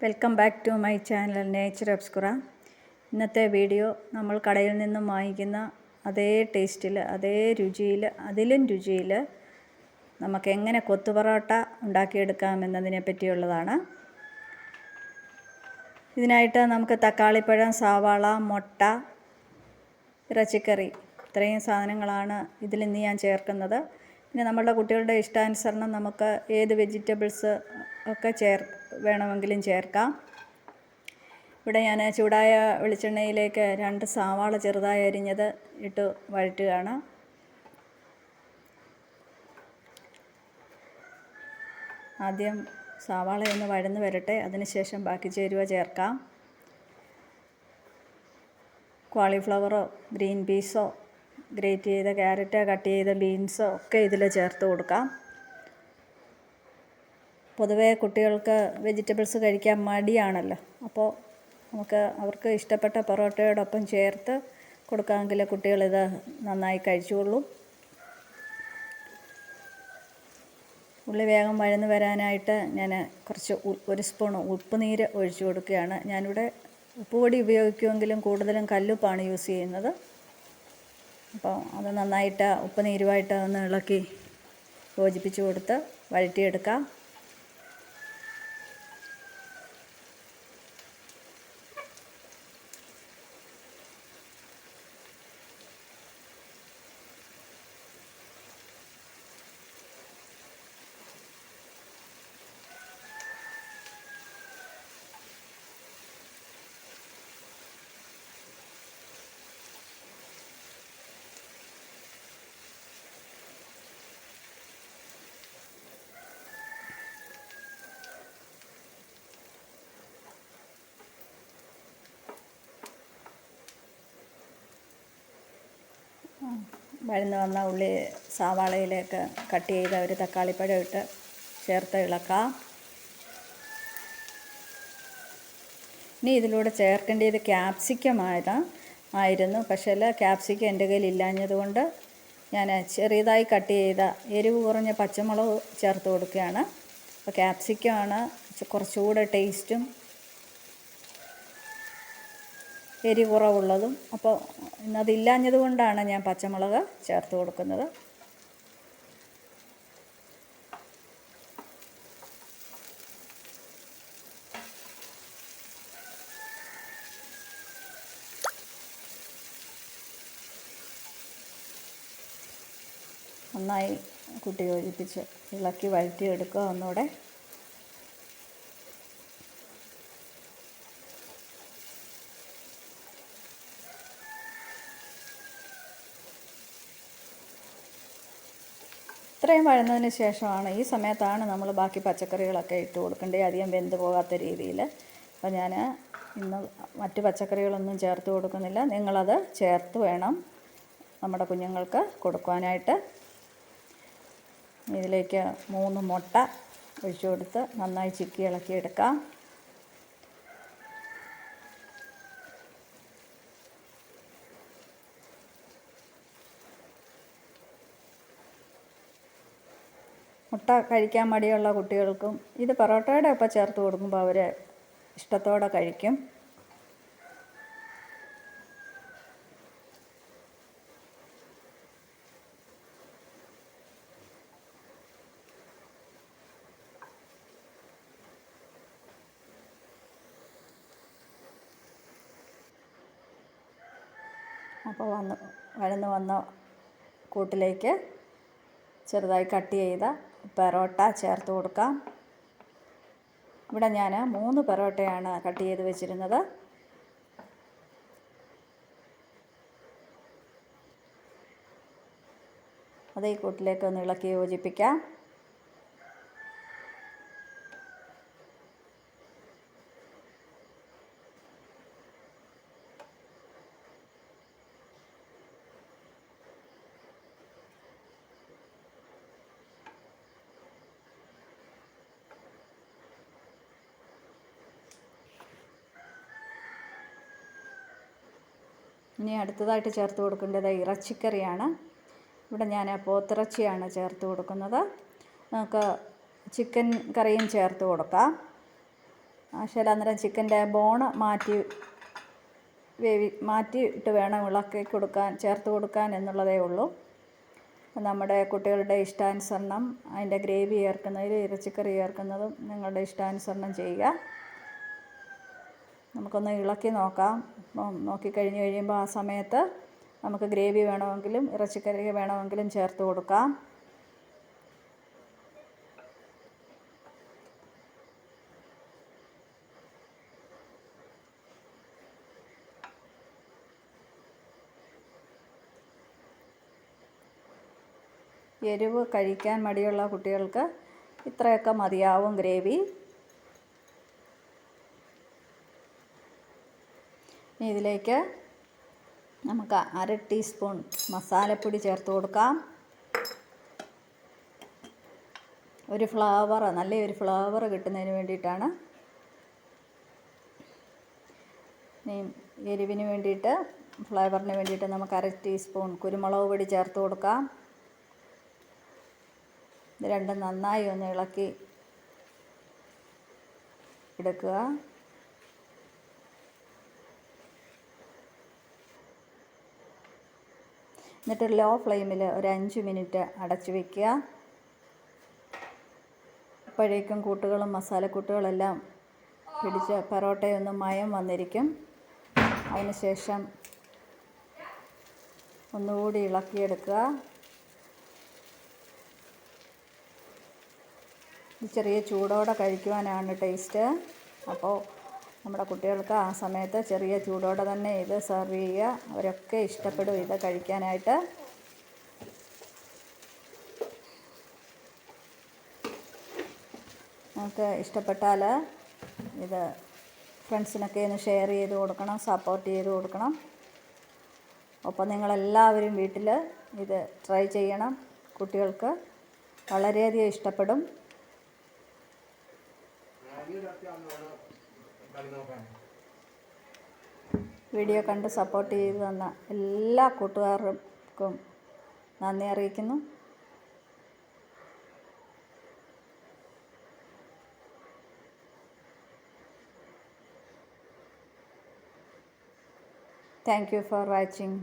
Welcome back to my channel nature obscura. ഇന്നത്തെ video നമ്മൾ കടയിൽ നിന്നും വാങ്ങിക്കുന്ന അതേ ടേസ്റ്റിൽ അതേ രുചിയിൽ അതിലും രുചിയിൽ നമുക്ക് എങ്ങനെ കൊത്തു പൊറോട്ട ഉണ്ടാക്കിയെടുക്കാം എന്നതിനെ പറ്റിയുള്ളതാണ്. ഇതിനായിട്ട് നമുക്ക് തക്കാളിപ്പഴം സവാള മുട്ട ഇറച്ചിക്കറി ഇത്രയും സാധനങ്ങളാണ് ഇതിൽ ഇന്ന് ഞാൻ ചേർക്കുന്നത്. പിന്നെ നമ്മളുടെ കുട്ടികളുടെ ഇഷ്ടാനുസരണം നമുക്ക് ഏത് വെജിറ്റബിൾസ് ഒക്കെ ചേർ വേണമെങ്കിലും ചേർക്കാം. ഇവിടെ ഞാൻ ചൂടായ വെളിച്ചെണ്ണയിലേക്ക് രണ്ട് സവാള ചെറുതായി അരിഞ്ഞത് ഇട്ട് വഴറ്റുകയാണ്. ആദ്യം സവാള ഒന്ന് വഴന്ന് വരട്ടെ അതിനുശേഷം ബാക്കി ചേരുവ ചേർക്കാം. കോളിഫ്ലവറോ ഗ്രീൻ പീസോ ഗ്രേറ്റ് ചെയ്ത ക്യാരറ്റ് കട്ട് ചെയ്ത ബീൻസോ ഒക്കെ ഇതിൽ ചേർത്ത് കൊടുക്കാം. പൊതുവേ കുട്ടികൾക്ക് വെജിറ്റബിൾസ് കഴിക്കാൻ മടിയാണല്ലോ. അപ്പോൾ നമുക്ക് അവർക്ക് ഇഷ്ടപ്പെട്ട പൊറോട്ടയോടൊപ്പം ചേർത്ത് കൊടുക്കാമെങ്കിൽ കുട്ടികളിത് നന്നായി കഴിച്ചുകൊള്ളും. ഉള്ളി വേഗം വഴന്ന് വരാനായിട്ട് ഞാൻ കുറച്ച് ഒരു സ്പൂൺ ഉപ്പ് നീര് ഒഴിച്ചു കൊടുക്കുകയാണ്. ഞാനിവിടെ ഉപ്പുപൊടി ഉപയോഗിക്കുമെങ്കിലും കൂടുതലും കല്ലുപ്പാണ് യൂസ് ചെയ്യുന്നത്. അപ്പോൾ അത് നന്നായിട്ട് ഉപ്പ് നീരുമായിട്ട് ഒന്ന് ഇളക്കി യോജിപ്പിച്ച് കൊടുത്ത് വഴറ്റിയെടുക്കാം. വഴന്ന് വന്ന ഉള്ളി സവാളയിലേക്ക് കട്ട് ചെയ്ത ഒരു തക്കാളിപ്പഴം ഇട്ട് ചേർത്ത് ഇളക്കാം. ഇനി ഇതിലൂടെ ചേർക്കേണ്ടത് ക്യാപ്സിക്കമായത് ആയിരുന്നു. പക്ഷേ ക്യാപ്സിക്കം എന്റെ കയ്യിൽ ഇല്ലാഞ്ഞതുകൊണ്ട് ഞാൻ ചെറിയതായി കട്ട് ചെയ്ത എരിവ് കുറഞ്ഞ പച്ചമുളക് ചേർത്ത് കൊടുക്കുകയാണ്. അപ്പോൾ ക്യാപ്സിക്കമാണ് കുറച്ചുകൂടെ ടേസ്റ്റും എരി കുറവുള്ളതും. അപ്പോൾ ഇന്നതില്ലാഞ്ഞത് കൊണ്ടാണ് ഞാൻ പച്ചമുളക് ചേർത്ത് കൊടുക്കുന്നത്. നന്നായി കുട്ടി യോജിപ്പിച്ച് ഇളക്കി വഴറ്റിയെടുക്കുക ഒന്നുകൂടെ. ഇത്രയും വഴന്നതിന് ശേഷമാണ് ഈ സമയത്താണ് നമ്മൾ ബാക്കി പച്ചക്കറികളൊക്കെ ഇട്ട് കൊടുക്കേണ്ടത്. അധികം വെന്ത് പോകാത്ത രീതിയിൽ. അപ്പോൾ ഞാൻ ഇന്ന് മറ്റ് പച്ചക്കറികളൊന്നും ചേർത്ത് കൊടുക്കുന്നില്ല. നിങ്ങളത് ചേർത്ത് വേണം നമ്മുടെ കുഞ്ഞുങ്ങൾക്ക് കൊടുക്കുവാനായിട്ട്. ഇതിലേക്ക് മൂന്ന് മുട്ട ഒഴിച്ചു കൊടുത്ത് നന്നായി ചിക്കി ഇളക്കിയെടുക്കാം. മുട്ട കഴിക്കാൻ മടിയുള്ള കുട്ടികൾക്കും ഇത് പൊറോട്ടയുടെ ഒപ്പം ചേർത്ത് കൊടുക്കുമ്പോൾ അവർ ഇഷ്ടത്തോടെ കഴിക്കും. അപ്പോൾ വന്ന് വഴന്ന് വന്ന കൂട്ടിലേക്ക് ചെറുതായി കട്ട് ചെയ്ത പെറോട്ട ചേർത്ത് കൊടുക്കാം. ഇവിടെ ഞാൻ മൂന്ന് പെറോട്ടയാണ് കട്ട് ചെയ്ത് വെച്ചിരുന്നത്. അത് ഈ കൂട്ടിലേക്ക് ഒന്ന് ഇളക്കി യോജിപ്പിക്കാം. ഇനി അടുത്തതായിട്ട് ചേർത്ത് കൊടുക്കേണ്ടത് ഇറച്ചിക്കറിയാണ്. ഇവിടെ ഞാൻ പോത്തിറച്ചിയാണ് ചേർത്ത് കൊടുക്കുന്നത്. നമുക്ക് ചിക്കൻ കറിയും ചേർത്ത് കൊടുക്കാം. ആശാല അന്നേരം ചിക്കന്റെ ബോണ് മാറ്റി വേവി മാറ്റിയിട്ട് വേണം ഇളക്കി കൊടുക്കാൻ ചേർത്ത് കൊടുക്കാൻ എന്നുള്ളതേ ഉള്ളൂ. നമ്മുടെ കുട്ടികളുടെ ഇഷ്ടാനുസരണം അതിന്റെ ഗ്രേവി ചേർക്കുന്നതിൽ ഇറച്ചിക്കറി ചേർക്കുന്നതും നിങ്ങളുടെ ഇഷ്ടാനുസരണം ചെയ്യുക. നമുക്കൊന്ന് ഇളക്കി നോക്കാം. നോക്കി നോക്കിക്കഴിഞ്ഞ് കഴിയുമ്പോൾ ആ സമയത്ത് നമുക്ക് ഗ്രേവി വേണമെങ്കിലും ഇറച്ചിക്കറി വേണമെങ്കിലും ചേർത്ത് കൊടുക്കാം. എരിവ് കഴിക്കാൻ മടിയുള്ള കുട്ടികൾക്ക് ഇത്രയൊക്കെ മതിയാവും ഗ്രേവി. ഇതിലേക്ക് നമുക്ക് അര ടീസ്പൂൺ മസാലപ്പൊടി ചേർത്ത് കൊടുക്കാം. ഒരു ഫ്ലേവർ നല്ലൊരു ഫ്ലവർ കിട്ടുന്നതിന് വേണ്ടിയിട്ടാണ്. എരിവിന് വേണ്ടിയിട്ട് ഫ്ലേവറിന് വേണ്ടിയിട്ട് നമുക്ക് അര ടീസ്പൂൺ കുരുമുളക് പൊടി ചേർത്ത് കൊടുക്കാം. ഇത് രണ്ടും നന്നായി ഒന്ന് ഇളക്കി എടുക്കുക. എന്നിട്ട് ലോ ഫ്ലെയിമിൽ ഒരു അഞ്ച് മിനിറ്റ് അടച്ചു വയ്ക്കുക അപ്പോഴേക്കും കൂട്ടുകളും മസാലക്കൂട്ടുകളെല്ലാം പിടിച്ച് പൊറോട്ടയൊന്ന് മയം വന്നിരിക്കും. അതിനുശേഷം ഒന്നുകൂടി ഇളക്കിയെടുക്കുക. ചെറിയ ചൂടോടെ കഴിക്കുവാനാണ് ടേസ്റ്റ് അപ്പോൾ നമ്മുടെ കുട്ടികൾക്ക് ആ സമയത്ത് ചെറിയ ചൂടോടെ തന്നെ ഇത് സെർവ് ചെയ്യുക. അവരൊക്കെ ഇഷ്ടപ്പെടും ഇത് കഴിക്കാനായിട്ട്. നമുക്ക് ഇഷ്ടപ്പെട്ടാൽ ഇത് ഫ്രണ്ട്സിനൊക്കെ ഒന്ന് ഷെയർ ചെയ്ത് കൊടുക്കണം സപ്പോർട്ട് ചെയ്ത് കൊടുക്കണം. ഒപ്പം നിങ്ങളെല്ലാവരും വീട്ടിൽ ഇത് ട്രൈ ചെയ്യണം. കുട്ടികൾക്ക് വളരെയധികം ഇഷ്ടപ്പെടും. വീഡിയോ കണ്ട് സപ്പോർട്ട് ചെയ്തു തന്ന എല്ലാ കൂട്ടുകാർക്കും നന്ദി അറിയിക്കുന്നു. Thank you for watching